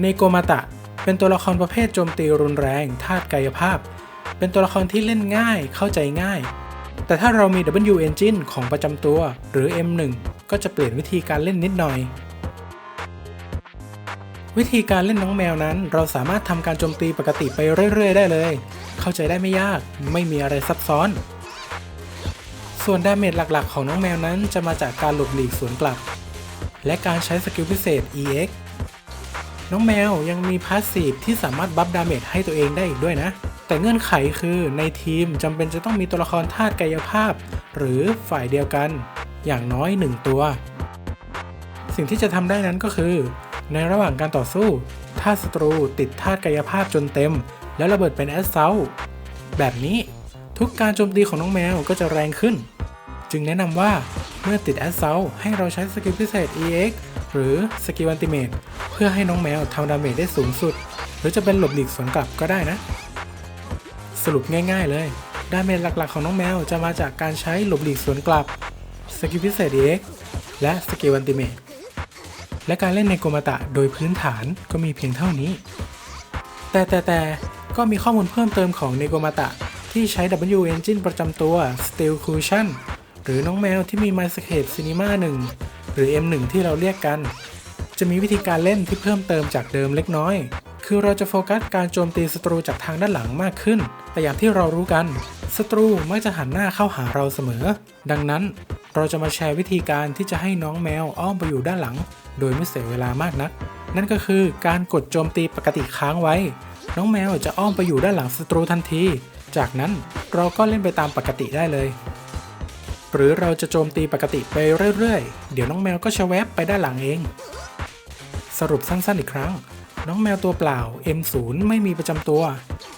เนโกมาตะ เป็นตัวละครประเภทโจมตีรุนแรงธาตุกายภาพ เป็นตัวละครที่เล่นง่าย เข้าใจง่าย แต่ถ้าเรามี W Engine ของประจำตัว หรือ M1 ก็จะเปลี่ยนวิธีการเล่นนิดหน่อย วิธีการเล่นน้องแมวนั้น เราสามารถทำการโจมตีปกติไปเรื่อย ๆ ได้เลย เข้าใจได้ไม่ยาก ไม่มีอะไรซับซ้อน ส่วนดาเมจหลักๆ ของน้องแมวนั้นจะมาจากการหลบหลีกสวนกลับ และการใช้สกิลพิเศษ EX น้องแมวยังมีพาสซีฟที่สามารถบัฟดาเมจให้ตัวเองได้อีกด้วยนะ แต่เงื่อนไขคือในทีมจำเป็นจะต้องมีตัวละครธาตุกายภาพ หรือฝ่ายเดียวกันอย่างน้อย 1 ตัว สิ่งที่จะทำได้นั้นก็คือ ในระหว่างการต่อสู้ถ้าศัตรูติดธาตุกายภาพจนเต็ม แล้วระเบิดเป็นแอสเซลแบบนี้ทุกการโจมตีของน้องแมวก็จะแรงขึ้น จึงแนะนำว่าเมื่อติดแอสเซลให้เราใช้สกิลพิเศษ EX หรือสกิลอันติเมต พื่อให้น้องแมวทำดาเมจได้สูงสุด หรือจะเป็นหลบหลีกสวนกลับก็ได้นะ สรุปง่ายๆเลย ดาเมจหลักๆของน้องแมวจะมาจากการใช้หลบหลีกสวนกลับ สกิลพิเศษ EX และสกิลอันติเมตและการเล่นในโกมาตะโดยพื้นฐานก็มีเพียงเท่านี้ แต่แต่แต่ก็มีข้อมูลเพิ่มเติมของเนโกมาตะที่ใช้ W Engine ประจำตัว Steel Cushion หรือน้องแมวที่มี m y s c a p e Cinema 1 หรือ M1 ที่เราเรียกกัน จะมีวิธีการเล่นที่เพิ่มเติมจากเดิมเล็กน้อย คือเราจะโฟกัสการโจมตีศัตรูจากทางด้านหลังมากขึ้น แต่อย่างที่เรารู้กัน ศัตรูมักจะหันหน้าเข้าหาเราเสมอ ดังนั้นเราจะมาแชร์วิธีการที่จะให้น้องแมวอ้อมไปอยู่ด้านหลัง โดยไม่เสียเวลามากนัก นั่นก็คือการกดโจมตีปกติค้างไว้ น้องแมวจะอ้อมไปอยู่ด้านหลังศัตรูทันที จากนั้นเราก็เล่นไปตามปกติได้เลยหรือเราจะโจมตีปกติไปเรื่อยๆ เดี๋ยวน้องแมวก็จะแวบไปด้านหลังเอง สรุปสั้นๆอีกครั้ง น้องแมวตัวเปล่า M0 ไม่มีประจำตัว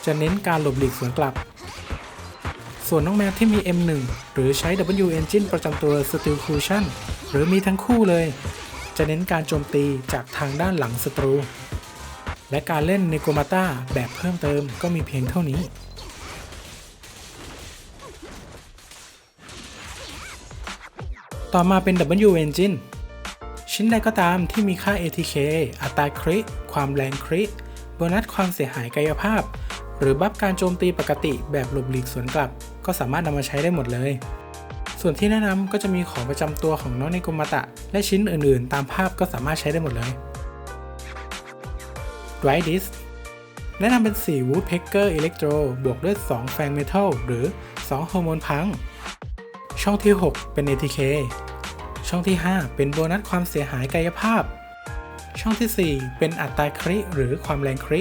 จะเน้นการหลบหลีกสวนกลับ ส่วนน้องแมวที่มี M1 หรือใช้ W Engine ประจำตัว Steel Cushion หรือมีทั้งคู่เลย จะเน้นการโจมตีจากทางด้านหลังศัตรู และการเล่นในโกมาตาแบบเพิ่มเติมก็มีเพียงเท่านี้ต่อมาเป็น W Engine ชิ้นใดก็ตามที่มีค่า ATK อัตราคริความแรงคริโบนัสความเสียหายกายภาพ หรือบัฟการโจมตีปกติแบบหลบหลีกสวนกลับ ก็สามารถนำมาใช้ได้หมดเลย ส่วนที่แนะนำก็จะมีของประจำตัวของน้องในกุมาตะ และชิ้นอื่นๆ ตามภาพก็สามารถใช้ได้หมดเลย Right Disc แนะนำเป็น4 Woodpecker Electro บวกด้วย 2 แฟงเมทัลหรือ 2 ฮอร์โมนพัง ช่องที่ 6 เป็น ATK ช่องที่ 5 เป็นโบนัสความเสียหายกายภาพ ช่องที่ 4 เป็นอัตราคริหรือความแรงคริ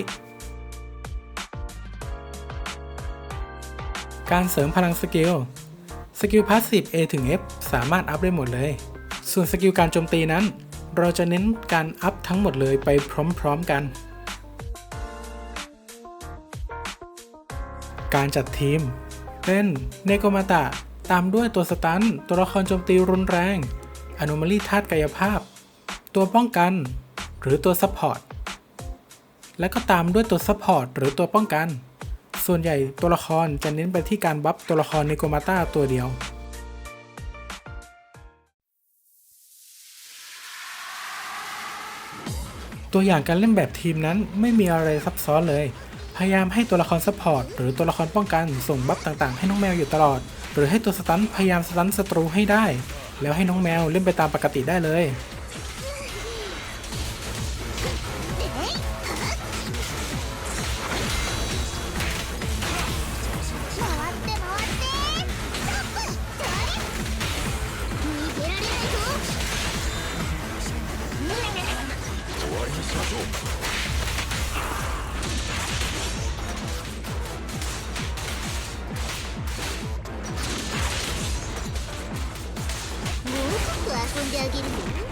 การเสริมพลังสกิล สกิลพาสซีฟ A ถึง F สามารถอัพได้หมดเลย ส่วนสกิลการโจมตีนั้น เราจะเน้นการอัพทั้งหมดเลยไปพร้อมๆกัน การจัดทีม เป็นเนโกมาตะ ตามด้วยตัวสตัน ตัวละครโจมตีรุนแรง อ n o m a l y ธาตุกายภาพ ตัวป้องกันหรือตัวซัพพอร์ตและก็ตามด้วยตัวซัพพอร์ตหรือตัวป้องกัน ส่วนใหญ่ตัวละครจะเน้นไปที่การบัฟตัวละครในโกมาตาตัวเดียว ตัวอย่างการเล่นแบบทีมนั้นไม่มีอะไรซับซ้อนเลย พยายามให้ตัวละครซัพพอร์ตหรือตัวละครป้องกันส่งบัฟต่างๆ ให้น้องแมวอยู่ตลอด หรือให้ตัวสตันพยายามสตันศัตรูให้ได้ แล้วให้น้องแมวเล่นไปตามปกติได้เลย回っ 공격입니다.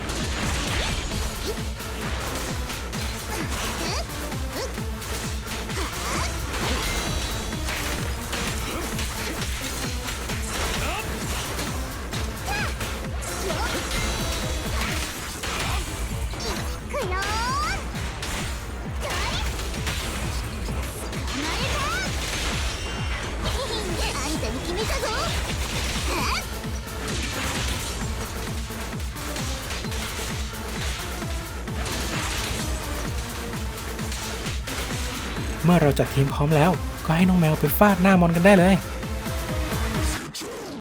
เมื่อเราจัดทีมพร้อมแล้ว ก็ให้น้องแมวไปฟาดหน้ามอนกันได้เลย